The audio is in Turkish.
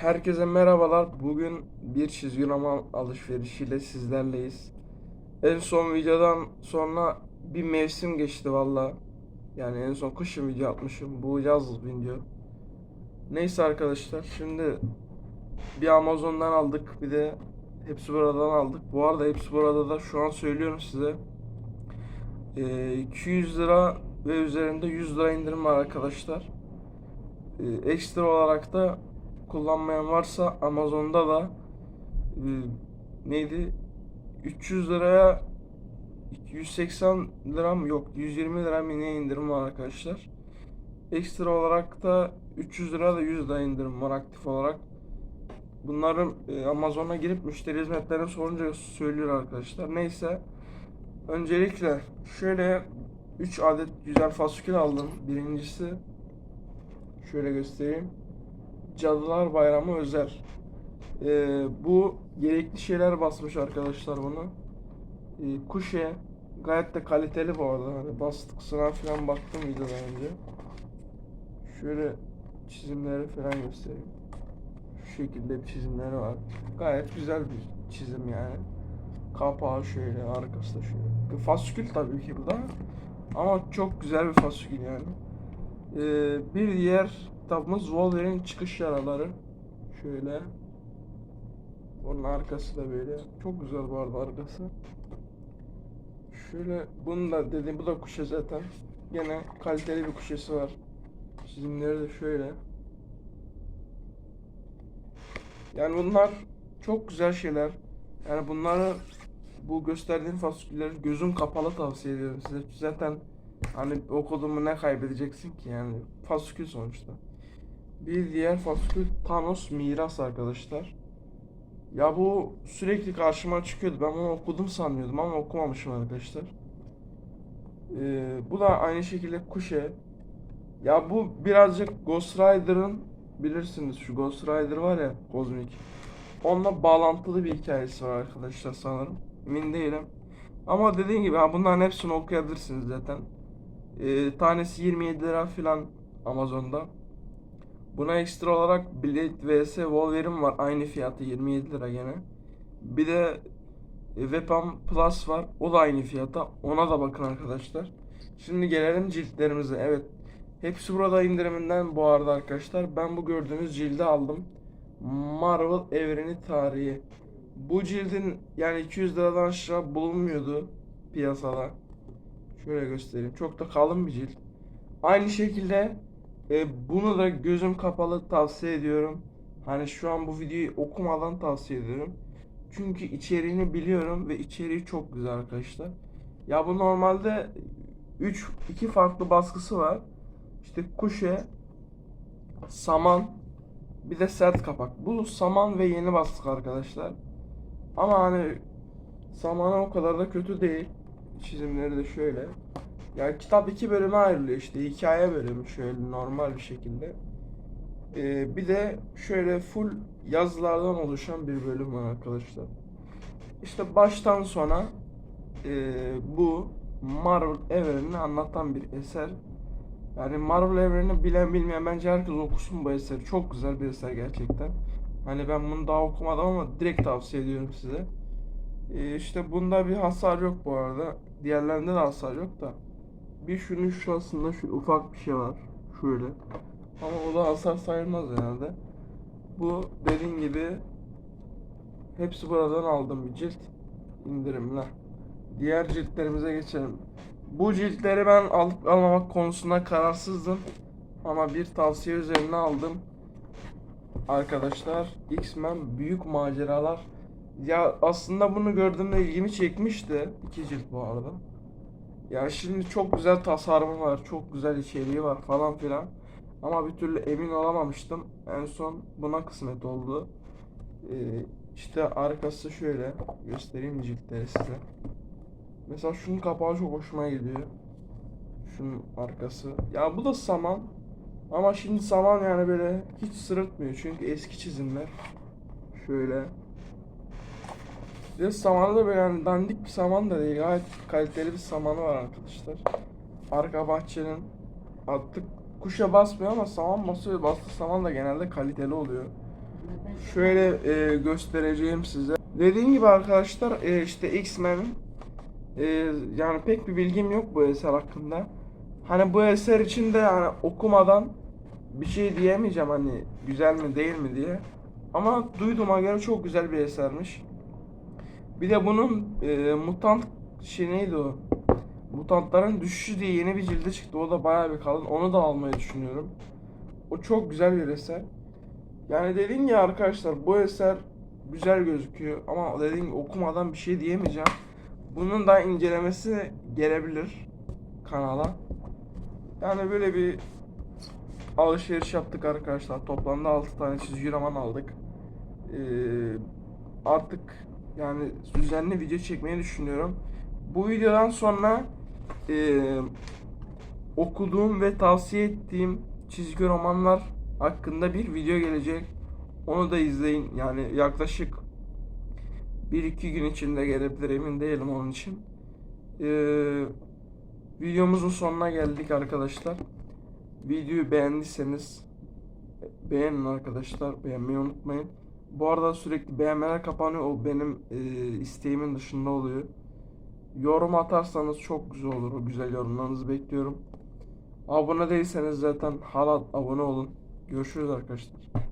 Herkese merhabalar. Bugün bir çizgi roman alışverişiyle sizlerleyiz. En son videodan sonra bir mevsim geçti valla. Yani en son kışın video atmışım. Bu yaz video. Neyse arkadaşlar şimdi bir Amazon'dan aldık bir de hepsi buradan aldık. Bu arada hepsi burada da şu an söylüyorum size. Ee, 200 lira ve üzerinde 100 lira indirim var arkadaşlar. Ee, ekstra olarak da kullanmayan varsa Amazon'da da e, neydi 300 liraya 180 lira mı yok 120 lira mı ne indirim var arkadaşlar. Ekstra olarak da 300 lira da 100 lira indirim var aktif olarak. Bunları e, Amazon'a girip müşteri hizmetlerine sorunca söylüyor arkadaşlar. Neyse. Öncelikle şöyle 3 adet güzel faskül aldım. Birincisi şöyle göstereyim. Cadılar Bayramı özel. Ee, bu gerekli şeyler basmış arkadaşlar bunu. Ee, kuşe gayet de kaliteli bu arada. Hani bastık sınav falan baktım videodan önce. Şöyle çizimleri falan göstereyim. Şu şekilde bir çizimleri var. Gayet güzel bir çizim yani. Kapağı şöyle, arkası da şöyle. Faskül tabii ki bu da. Ama çok güzel bir faskül yani. Ee, bir diğer kitabımız Wolverine çıkış yaraları. Şöyle. Onun arkası da böyle. Çok güzel bu arada arkası. Şöyle bunu da dediğim bu da kuşe zaten. Gene kaliteli bir kuşesi var. Çizimleri de şöyle. Yani bunlar çok güzel şeyler. Yani bunları bu gösterdiğim fasulyeleri gözün kapalı tavsiye ediyorum size. Zaten hani okuduğumu ne kaybedeceksin ki yani faskül sonuçta. Bir diğer faskül Thanos Miras arkadaşlar. Ya bu sürekli karşıma çıkıyordu. Ben bunu okudum sanıyordum ama okumamışım arkadaşlar. Ee, bu da aynı şekilde Kuşe. Ya bu birazcık Ghost Rider'ın bilirsiniz şu Ghost Rider var ya kozmik. Onunla bağlantılı bir hikayesi var arkadaşlar sanırım. Emin değilim. Ama dediğim gibi ha, bunların hepsini okuyabilirsiniz zaten. Ee, tanesi 27 lira falan Amazon'da. Buna ekstra olarak Blade vs Wolverine var. Aynı fiyatı 27 lira gene. Bir de Weapon Plus var. O da aynı fiyata. Ona da bakın arkadaşlar. Şimdi gelelim ciltlerimize. Evet. Hepsi burada indiriminden bu arada arkadaşlar. Ben bu gördüğünüz cildi aldım. Marvel Evreni Tarihi. Bu cildin yani 200 liradan aşağı bulunmuyordu piyasada. Şöyle göstereyim. Çok da kalın bir cilt. Aynı şekilde e, bunu da gözüm kapalı tavsiye ediyorum. Hani şu an bu videoyu okumadan tavsiye ediyorum. Çünkü içeriğini biliyorum ve içeriği çok güzel arkadaşlar. Ya bu normalde 3 2 farklı baskısı var. İşte kuşe, saman, bir de sert kapak. Bu saman ve yeni baskı arkadaşlar. Ama hani samana o kadar da kötü değil. Çizimleri de şöyle. Yani kitap iki bölüme ayrılıyor işte. Hikaye bölümü şöyle normal bir şekilde. Ee, bir de şöyle full yazılardan oluşan bir bölüm var arkadaşlar. İşte baştan sona e, bu Marvel evrenini anlatan bir eser. Yani Marvel evrenini bilen bilmeyen bence herkes okusun bu eseri. Çok güzel bir eser gerçekten. Hani ben bunu daha okumadım ama direkt tavsiye ediyorum size. Ee, işte bunda bir hasar yok bu arada. Diğerlerinde de hasar yok da. Bir şunun şurasında şu ufak bir şey var. Şöyle. Ama o da hasar sayılmaz herhalde. Bu dediğim gibi hepsi buradan aldım bir cilt indirimle. Diğer ciltlerimize geçelim. Bu ciltleri ben alıp almamak konusunda kararsızdım. Ama bir tavsiye üzerine aldım. Arkadaşlar X-Men Büyük Maceralar. Ya aslında bunu gördüğümde ilgimi çekmişti. İki cilt bu arada. Ya şimdi çok güzel tasarımı var, çok güzel içeriği var falan filan. Ama bir türlü emin olamamıştım. En son buna kısmet oldu. Ee, işte arkası şöyle göstereyim ciltleri size. Mesela şunun kapağı çok hoşuma gidiyor. Şunun arkası. Ya bu da saman. Ama şimdi saman yani böyle hiç sırıtmıyor. Çünkü eski çizimler. Şöyle. Ve samanı da böyle yani dandik bir saman da değil. Gayet kaliteli bir samanı var arkadaşlar. Arka bahçenin attık kuşa basmıyor ama saman basıyor. Bastığı saman da genelde kaliteli oluyor. Şöyle e, göstereceğim size. Dediğim gibi arkadaşlar e, işte X-Men e, yani pek bir bilgim yok bu eser hakkında. Hani bu eser için de yani okumadan bir şey diyemeyeceğim hani güzel mi değil mi diye. Ama duyduğuma göre çok güzel bir esermiş. Bir de bunun e, mutant şey neydi o? Mutantların düşüşü diye yeni bir cildi çıktı. O da bayağı bir kalın. Onu da almayı düşünüyorum. O çok güzel bir eser. Yani dediğim ya arkadaşlar bu eser güzel gözüküyor ama dediğim okumadan bir şey diyemeyeceğim. Bunun da incelemesi gelebilir kanala. Yani böyle bir alışveriş yaptık arkadaşlar. Toplamda 6 tane çizgi roman aldık. Ee, artık yani düzenli video çekmeyi düşünüyorum. Bu videodan sonra ee, okuduğum ve tavsiye ettiğim çizgi romanlar hakkında bir video gelecek. Onu da izleyin. Yani yaklaşık 1-2 gün içinde gelebilir emin değilim onun için. Ee, videomuzun sonuna geldik arkadaşlar. Videoyu beğendiyseniz beğenin arkadaşlar. Beğenmeyi unutmayın. Bu arada sürekli beğenmeler kapanıyor. O benim e, isteğimin dışında oluyor. Yorum atarsanız çok güzel olur. O güzel yorumlarınızı bekliyorum. Abone değilseniz zaten hala abone olun. Görüşürüz arkadaşlar.